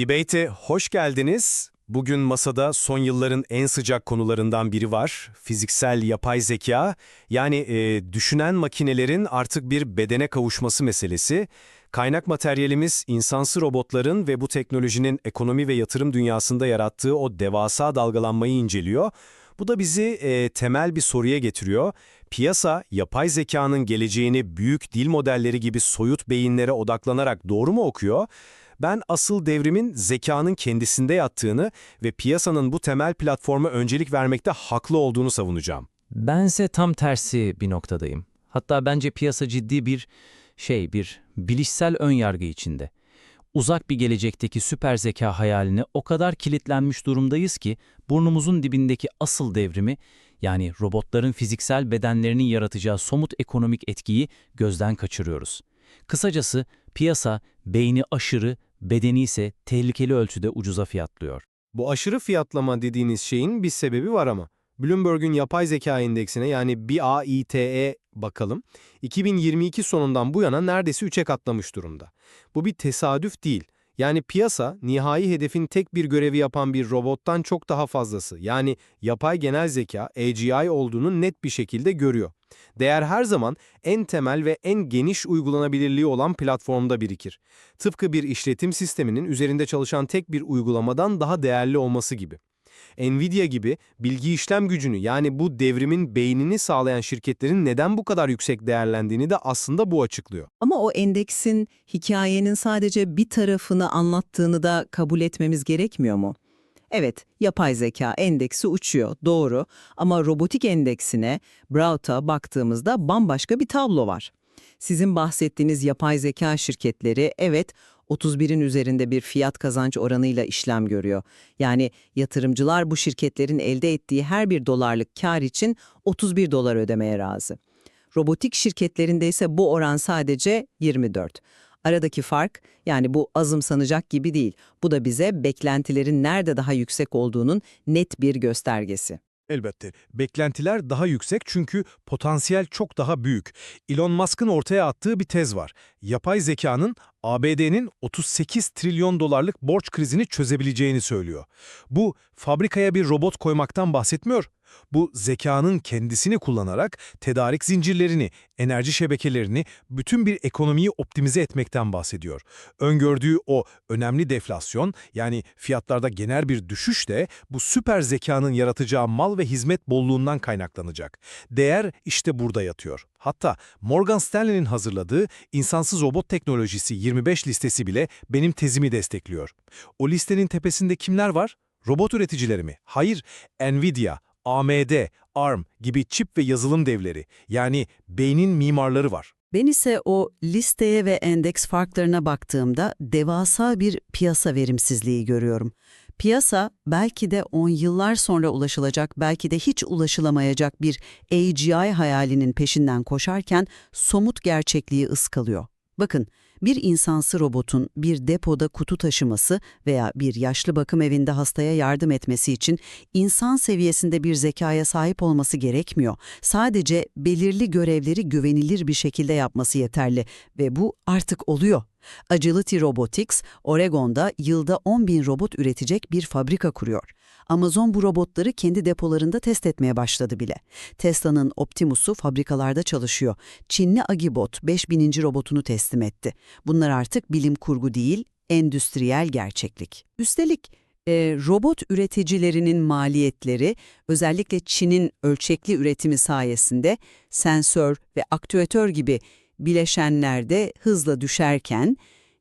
Debate'e hoş geldiniz. Bugün masada son yılların en sıcak konularından biri var. Fiziksel yapay zeka, yani e, düşünen makinelerin artık bir bedene kavuşması meselesi. Kaynak materyalimiz insansı robotların ve bu teknolojinin ekonomi ve yatırım dünyasında yarattığı o devasa dalgalanmayı inceliyor. Bu da bizi e, temel bir soruya getiriyor. Piyasa, yapay zekanın geleceğini büyük dil modelleri gibi soyut beyinlere odaklanarak doğru mu okuyor? Ben asıl devrimin zekanın kendisinde yattığını ve piyasanın bu temel platforma öncelik vermekte haklı olduğunu savunacağım. Bense tam tersi bir noktadayım. Hatta bence piyasa ciddi bir şey, bir bilişsel ön yargı içinde. Uzak bir gelecekteki süper zeka hayaline o kadar kilitlenmiş durumdayız ki burnumuzun dibindeki asıl devrimi yani robotların fiziksel bedenlerinin yaratacağı somut ekonomik etkiyi gözden kaçırıyoruz. Kısacası piyasa beyni aşırı, bedeni ise tehlikeli ölçüde ucuza fiyatlıyor. Bu aşırı fiyatlama dediğiniz şeyin bir sebebi var ama. Bloomberg'un yapay zeka endeksine yani BAIT'e bakalım. 2022 sonundan bu yana neredeyse 3'e katlamış durumda. Bu bir tesadüf değil. Yani piyasa, nihai hedefin tek bir görevi yapan bir robottan çok daha fazlası, yani yapay genel zeka, AGI olduğunu net bir şekilde görüyor. Değer her zaman en temel ve en geniş uygulanabilirliği olan platformda birikir. Tıpkı bir işletim sisteminin üzerinde çalışan tek bir uygulamadan daha değerli olması gibi. Nvidia gibi bilgi işlem gücünü yani bu devrimin beynini sağlayan şirketlerin neden bu kadar yüksek değerlendiğini de aslında bu açıklıyor. Ama o endeksin hikayenin sadece bir tarafını anlattığını da kabul etmemiz gerekmiyor mu? Evet, yapay zeka endeksi uçuyor, doğru. Ama robotik endeksine, Brought'a baktığımızda bambaşka bir tablo var. Sizin bahsettiğiniz yapay zeka şirketleri, evet, 31'in üzerinde bir fiyat kazanç oranıyla işlem görüyor. Yani yatırımcılar bu şirketlerin elde ettiği her bir dolarlık kar için 31 dolar ödemeye razı. Robotik şirketlerinde ise bu oran sadece 24. Aradaki fark yani bu azımsanacak gibi değil. Bu da bize beklentilerin nerede daha yüksek olduğunun net bir göstergesi. Elbette. Beklentiler daha yüksek çünkü potansiyel çok daha büyük. Elon Musk'ın ortaya attığı bir tez var. Yapay zekanın ABD'nin 38 trilyon dolarlık borç krizini çözebileceğini söylüyor. Bu fabrikaya bir robot koymaktan bahsetmiyor. Bu zekanın kendisini kullanarak tedarik zincirlerini, enerji şebekelerini, bütün bir ekonomiyi optimize etmekten bahsediyor. Öngördüğü o önemli deflasyon yani fiyatlarda genel bir düşüş de bu süper zekanın yaratacağı mal ve hizmet bolluğundan kaynaklanacak. Değer işte burada yatıyor. Hatta Morgan Stanley'nin hazırladığı insansız robot teknolojisi 25 listesi bile benim tezimi destekliyor. O listenin tepesinde kimler var? Robot üreticileri mi? Hayır, Nvidia, AMD, ARM gibi çip ve yazılım devleri yani beynin mimarları var. Ben ise o listeye ve endeks farklarına baktığımda devasa bir piyasa verimsizliği görüyorum. Piyasa belki de 10 yıllar sonra ulaşılacak, belki de hiç ulaşılamayacak bir AGI hayalinin peşinden koşarken somut gerçekliği ıskalıyor. Bakın, bir insansı robotun bir depoda kutu taşıması veya bir yaşlı bakım evinde hastaya yardım etmesi için insan seviyesinde bir zekaya sahip olması gerekmiyor. Sadece belirli görevleri güvenilir bir şekilde yapması yeterli ve bu artık oluyor. Agility Robotics, Oregon'da yılda 10 bin robot üretecek bir fabrika kuruyor. Amazon bu robotları kendi depolarında test etmeye başladı bile. Tesla'nın Optimus'u fabrikalarda çalışıyor. Çinli Agibot 5000. robotunu teslim etti. Bunlar artık bilim kurgu değil, endüstriyel gerçeklik. Üstelik e, robot üreticilerinin maliyetleri özellikle Çin'in ölçekli üretimi sayesinde sensör ve aktüatör gibi bileşenlerde hızla düşerken,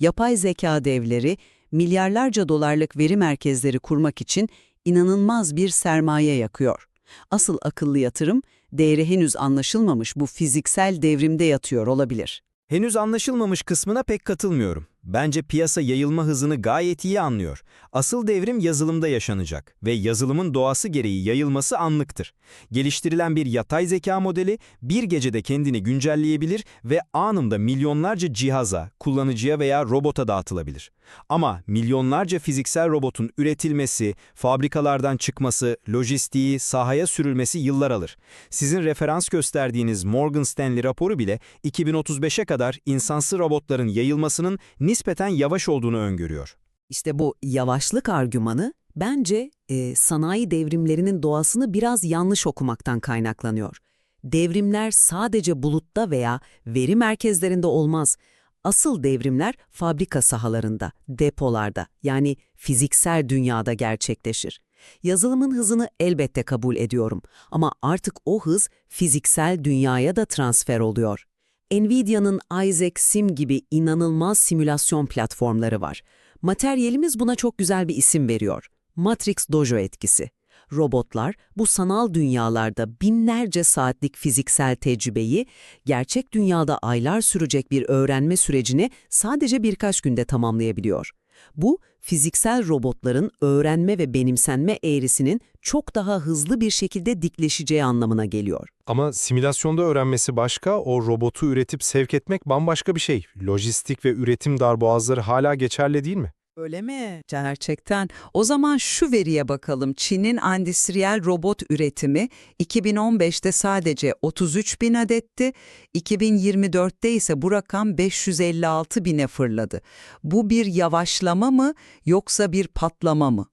yapay zeka devleri milyarlarca dolarlık veri merkezleri kurmak için inanılmaz bir sermaye yakıyor. Asıl akıllı yatırım, değeri henüz anlaşılmamış bu fiziksel devrimde yatıyor olabilir. Henüz anlaşılmamış kısmına pek katılmıyorum. Bence piyasa yayılma hızını gayet iyi anlıyor. Asıl devrim yazılımda yaşanacak ve yazılımın doğası gereği yayılması anlıktır. Geliştirilen bir yatay zeka modeli bir gecede kendini güncelleyebilir ve anında milyonlarca cihaza, kullanıcıya veya robota dağıtılabilir. Ama milyonlarca fiziksel robotun üretilmesi, fabrikalardan çıkması, lojistiği, sahaya sürülmesi yıllar alır. Sizin referans gösterdiğiniz Morgan Stanley raporu bile 2035'e kadar insansız robotların yayılmasının nispeten yavaş olduğunu öngörüyor. İşte bu yavaşlık argümanı bence e, sanayi devrimlerinin doğasını biraz yanlış okumaktan kaynaklanıyor. Devrimler sadece bulutta veya veri merkezlerinde olmaz. Asıl devrimler fabrika sahalarında, depolarda yani fiziksel dünyada gerçekleşir. Yazılımın hızını elbette kabul ediyorum ama artık o hız fiziksel dünyaya da transfer oluyor. Nvidia'nın Isaac Sim gibi inanılmaz simülasyon platformları var. Materyalimiz buna çok güzel bir isim veriyor. Matrix Dojo etkisi. Robotlar bu sanal dünyalarda binlerce saatlik fiziksel tecrübeyi, gerçek dünyada aylar sürecek bir öğrenme sürecini sadece birkaç günde tamamlayabiliyor. Bu, fiziksel robotların öğrenme ve benimsenme eğrisinin çok daha hızlı bir şekilde dikleşeceği anlamına geliyor. Ama simülasyonda öğrenmesi başka, o robotu üretip sevk etmek bambaşka bir şey. Lojistik ve üretim darboğazları hala geçerli değil mi? Öyle mi? Gerçekten. O zaman şu veriye bakalım. Çin'in endüstriyel robot üretimi 2015'te sadece 33 bin adetti. 2024'te ise bu rakam 556 bine fırladı. Bu bir yavaşlama mı yoksa bir patlama mı?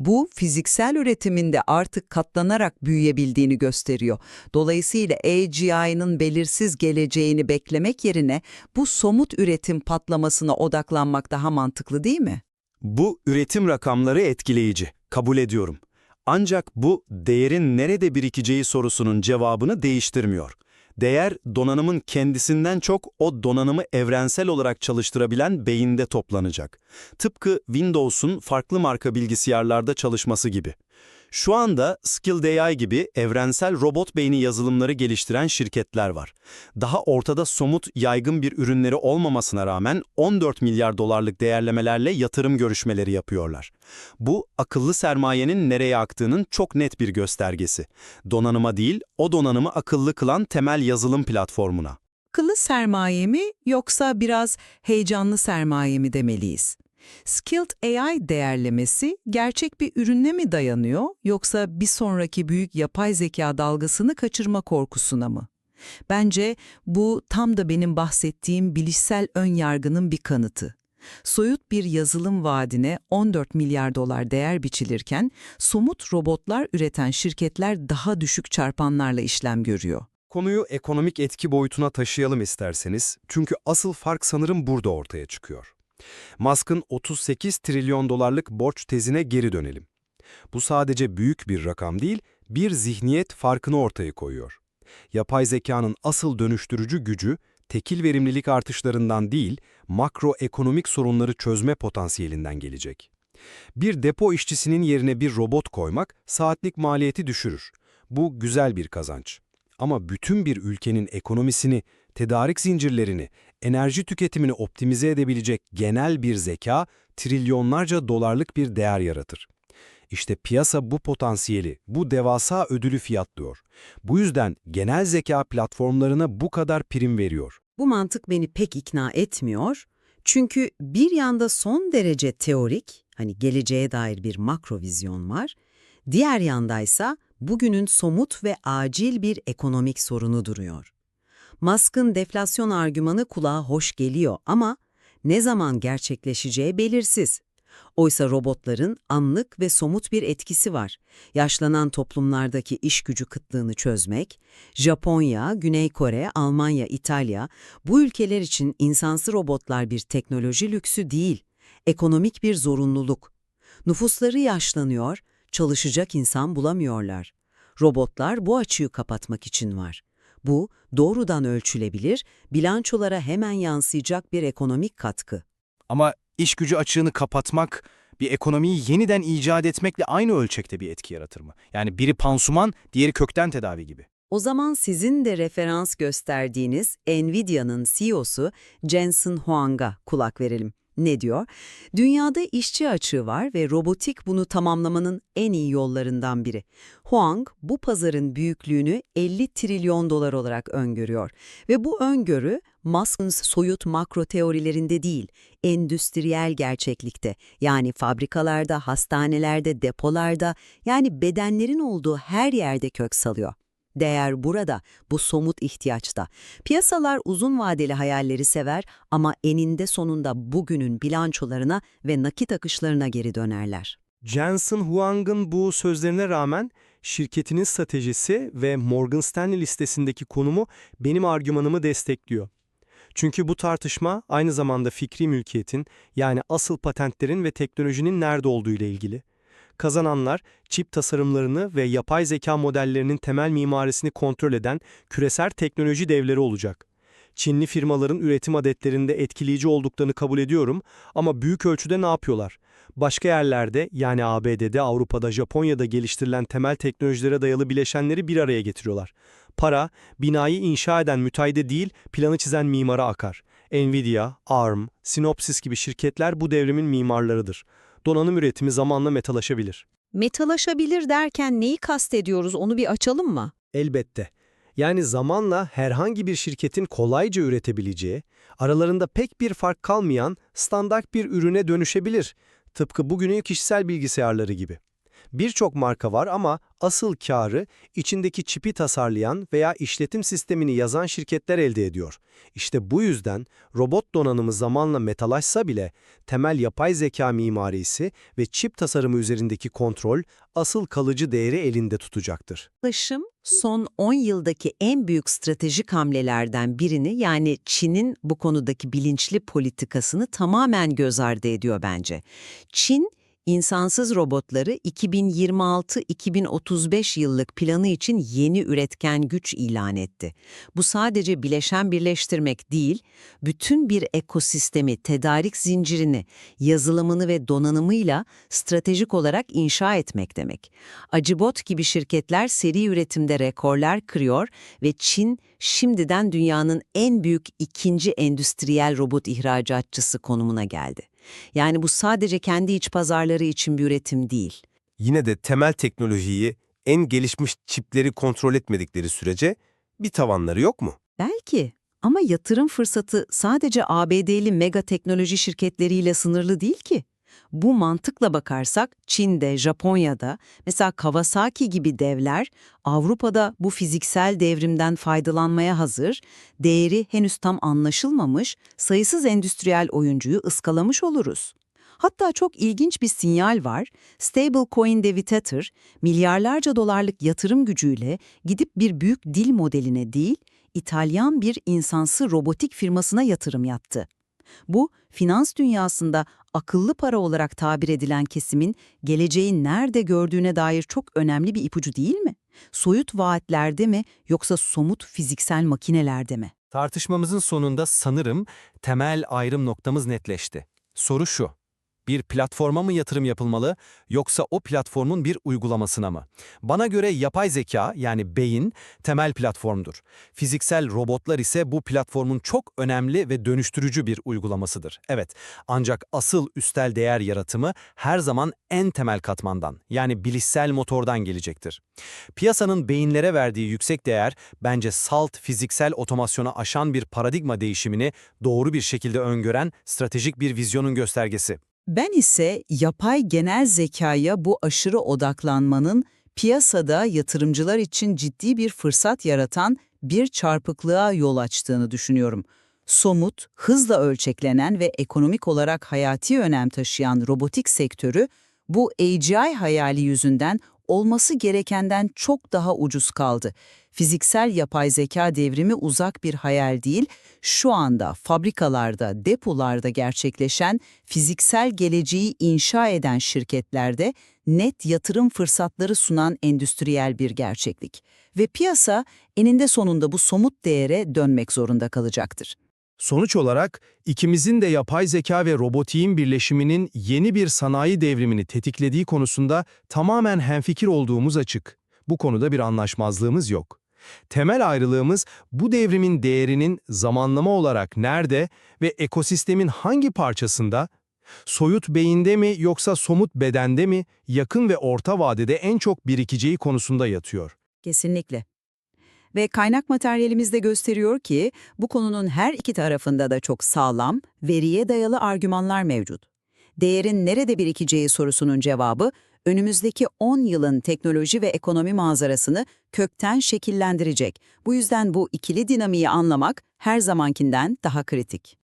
Bu fiziksel üretiminde artık katlanarak büyüyebildiğini gösteriyor. Dolayısıyla AGI'nin belirsiz geleceğini beklemek yerine bu somut üretim patlamasına odaklanmak daha mantıklı değil mi? Bu üretim rakamları etkileyici, kabul ediyorum. Ancak bu değerin nerede birikeceği sorusunun cevabını değiştirmiyor. Değer, donanımın kendisinden çok o donanımı evrensel olarak çalıştırabilen beyinde toplanacak. Tıpkı Windows'un farklı marka bilgisayarlarda çalışması gibi. Şu anda Skilled AI gibi evrensel robot beyni yazılımları geliştiren şirketler var. Daha ortada somut, yaygın bir ürünleri olmamasına rağmen 14 milyar dolarlık değerlemelerle yatırım görüşmeleri yapıyorlar. Bu, akıllı sermayenin nereye aktığının çok net bir göstergesi. Donanıma değil, o donanımı akıllı kılan temel yazılım platformuna. Akıllı sermaye mi yoksa biraz heyecanlı sermaye mi demeliyiz? Skilled AI değerlemesi gerçek bir ürüne mi dayanıyor yoksa bir sonraki büyük yapay zeka dalgasını kaçırma korkusuna mı? Bence bu tam da benim bahsettiğim bilişsel ön yargının bir kanıtı. Soyut bir yazılım vaadine 14 milyar dolar değer biçilirken somut robotlar üreten şirketler daha düşük çarpanlarla işlem görüyor. Konuyu ekonomik etki boyutuna taşıyalım isterseniz. Çünkü asıl fark sanırım burada ortaya çıkıyor. Musk'ın 38 trilyon dolarlık borç tezine geri dönelim. Bu sadece büyük bir rakam değil, bir zihniyet farkını ortaya koyuyor. Yapay zekanın asıl dönüştürücü gücü, tekil verimlilik artışlarından değil, makroekonomik sorunları çözme potansiyelinden gelecek. Bir depo işçisinin yerine bir robot koymak saatlik maliyeti düşürür. Bu güzel bir kazanç. Ama bütün bir ülkenin ekonomisini, tedarik zincirlerini, enerji tüketimini optimize edebilecek genel bir zeka, trilyonlarca dolarlık bir değer yaratır. İşte piyasa bu potansiyeli, bu devasa ödülü fiyatlıyor. Bu yüzden genel zeka platformlarına bu kadar prim veriyor. Bu mantık beni pek ikna etmiyor. Çünkü bir yanda son derece teorik, hani geleceğe dair bir makro vizyon var. Diğer yandaysa bugünün somut ve acil bir ekonomik sorunu duruyor. Musk'ın deflasyon argümanı kulağa hoş geliyor ama ne zaman gerçekleşeceği belirsiz. Oysa robotların anlık ve somut bir etkisi var. Yaşlanan toplumlardaki iş gücü kıtlığını çözmek, Japonya, Güney Kore, Almanya, İtalya, bu ülkeler için insansı robotlar bir teknoloji lüksü değil, ekonomik bir zorunluluk. Nüfusları yaşlanıyor, çalışacak insan bulamıyorlar. Robotlar bu açığı kapatmak için var. Bu, doğrudan ölçülebilir, bilançolara hemen yansıyacak bir ekonomik katkı. Ama iş gücü açığını kapatmak, bir ekonomiyi yeniden icat etmekle aynı ölçekte bir etki yaratır mı? Yani biri pansuman, diğeri kökten tedavi gibi. O zaman sizin de referans gösterdiğiniz Nvidia'nın CEO'su Jensen Huang'a kulak verelim. Ne diyor? Dünyada işçi açığı var ve robotik bunu tamamlamanın en iyi yollarından biri. Huang bu pazarın büyüklüğünü 50 trilyon dolar olarak öngörüyor. Ve bu öngörü Musk'ın soyut makro teorilerinde değil, endüstriyel gerçeklikte yani fabrikalarda, hastanelerde, depolarda yani bedenlerin olduğu her yerde kök salıyor. Değer burada, bu somut ihtiyaçta. Piyasalar uzun vadeli hayalleri sever ama eninde sonunda bugünün bilançolarına ve nakit akışlarına geri dönerler. Jensen Huang'ın bu sözlerine rağmen şirketinin stratejisi ve Morgan Stanley listesindeki konumu benim argümanımı destekliyor. Çünkü bu tartışma aynı zamanda fikri mülkiyetin yani asıl patentlerin ve teknolojinin nerede olduğu ile ilgili. Kazananlar çip tasarımlarını ve yapay zeka modellerinin temel mimarisini kontrol eden küresel teknoloji devleri olacak. Çinli firmaların üretim adetlerinde etkileyici olduklarını kabul ediyorum ama büyük ölçüde ne yapıyorlar? Başka yerlerde yani ABD'de, Avrupa'da, Japonya'da geliştirilen temel teknolojilere dayalı bileşenleri bir araya getiriyorlar. Para, binayı inşa eden müteahhide değil, planı çizen mimara akar. Nvidia, ARM, Synopsys gibi şirketler bu devrimin mimarlarıdır. Donanım üretimi zamanla metalaşabilir. Metalaşabilir derken neyi kastediyoruz onu bir açalım mı? Elbette. Yani zamanla herhangi bir şirketin kolayca üretebileceği, aralarında pek bir fark kalmayan standart bir ürüne dönüşebilir. Tıpkı bugünün kişisel bilgisayarları gibi. Birçok marka var ama asıl karı içindeki çipi tasarlayan veya işletim sistemini yazan şirketler elde ediyor. İşte bu yüzden robot donanımı zamanla metalaşsa bile temel yapay zeka mimarisi ve çip tasarımı üzerindeki kontrol asıl kalıcı değeri elinde tutacaktır. Ulaşım son 10 yıldaki en büyük stratejik hamlelerden birini yani Çin'in bu konudaki bilinçli politikasını tamamen göz ardı ediyor bence. Çin, insansız robotları 2026-2035 yıllık planı için yeni üretken güç ilan etti. Bu sadece bileşen birleştirmek değil, bütün bir ekosistemi, tedarik zincirini, yazılımını ve donanımıyla stratejik olarak inşa etmek demek. Acibot gibi şirketler seri üretimde rekorlar kırıyor ve Çin şimdiden dünyanın en büyük ikinci endüstriyel robot ihracatçısı konumuna geldi. Yani bu sadece kendi iç pazarları için bir üretim değil. Yine de temel teknolojiyi, en gelişmiş çipleri kontrol etmedikleri sürece bir tavanları yok mu? Belki ama yatırım fırsatı sadece ABD'li mega teknoloji şirketleriyle sınırlı değil ki. Bu mantıkla bakarsak Çin'de, Japonya'da, mesela Kawasaki gibi devler Avrupa'da bu fiziksel devrimden faydalanmaya hazır, değeri henüz tam anlaşılmamış sayısız endüstriyel oyuncuyu ıskalamış oluruz. Hatta çok ilginç bir sinyal var. Stablecoin devi Tether, milyarlarca dolarlık yatırım gücüyle gidip bir büyük dil modeline değil, İtalyan bir insansı robotik firmasına yatırım yaptı. Bu, finans dünyasında akıllı para olarak tabir edilen kesimin geleceği nerede gördüğüne dair çok önemli bir ipucu değil mi? Soyut vaatlerde mi yoksa somut fiziksel makinelerde mi? Tartışmamızın sonunda sanırım temel ayrım noktamız netleşti. Soru şu. Bir platforma mı yatırım yapılmalı yoksa o platformun bir uygulamasına mı? Bana göre yapay zeka yani beyin temel platformdur. Fiziksel robotlar ise bu platformun çok önemli ve dönüştürücü bir uygulamasıdır. Evet ancak asıl üstel değer yaratımı her zaman en temel katmandan yani bilişsel motordan gelecektir. Piyasanın beyinlere verdiği yüksek değer bence salt fiziksel otomasyona aşan bir paradigma değişimini doğru bir şekilde öngören stratejik bir vizyonun göstergesi. Ben ise yapay genel zekaya bu aşırı odaklanmanın piyasada yatırımcılar için ciddi bir fırsat yaratan bir çarpıklığa yol açtığını düşünüyorum. Somut, hızla ölçeklenen ve ekonomik olarak hayati önem taşıyan robotik sektörü bu AGI hayali yüzünden olması gerekenden çok daha ucuz kaldı. Fiziksel yapay zeka devrimi uzak bir hayal değil, şu anda fabrikalarda, depolarda gerçekleşen fiziksel geleceği inşa eden şirketlerde net yatırım fırsatları sunan endüstriyel bir gerçeklik. Ve piyasa eninde sonunda bu somut değere dönmek zorunda kalacaktır. Sonuç olarak ikimizin de yapay zeka ve robotiğin birleşiminin yeni bir sanayi devrimini tetiklediği konusunda tamamen hemfikir olduğumuz açık. Bu konuda bir anlaşmazlığımız yok. Temel ayrılığımız bu devrimin değerinin zamanlama olarak nerede ve ekosistemin hangi parçasında, soyut beyinde mi yoksa somut bedende mi yakın ve orta vadede en çok birikeceği konusunda yatıyor. Kesinlikle. Ve kaynak materyalimiz de gösteriyor ki bu konunun her iki tarafında da çok sağlam, veriye dayalı argümanlar mevcut. Değerin nerede birikeceği sorusunun cevabı önümüzdeki 10 yılın teknoloji ve ekonomi manzarasını kökten şekillendirecek. Bu yüzden bu ikili dinamiği anlamak her zamankinden daha kritik.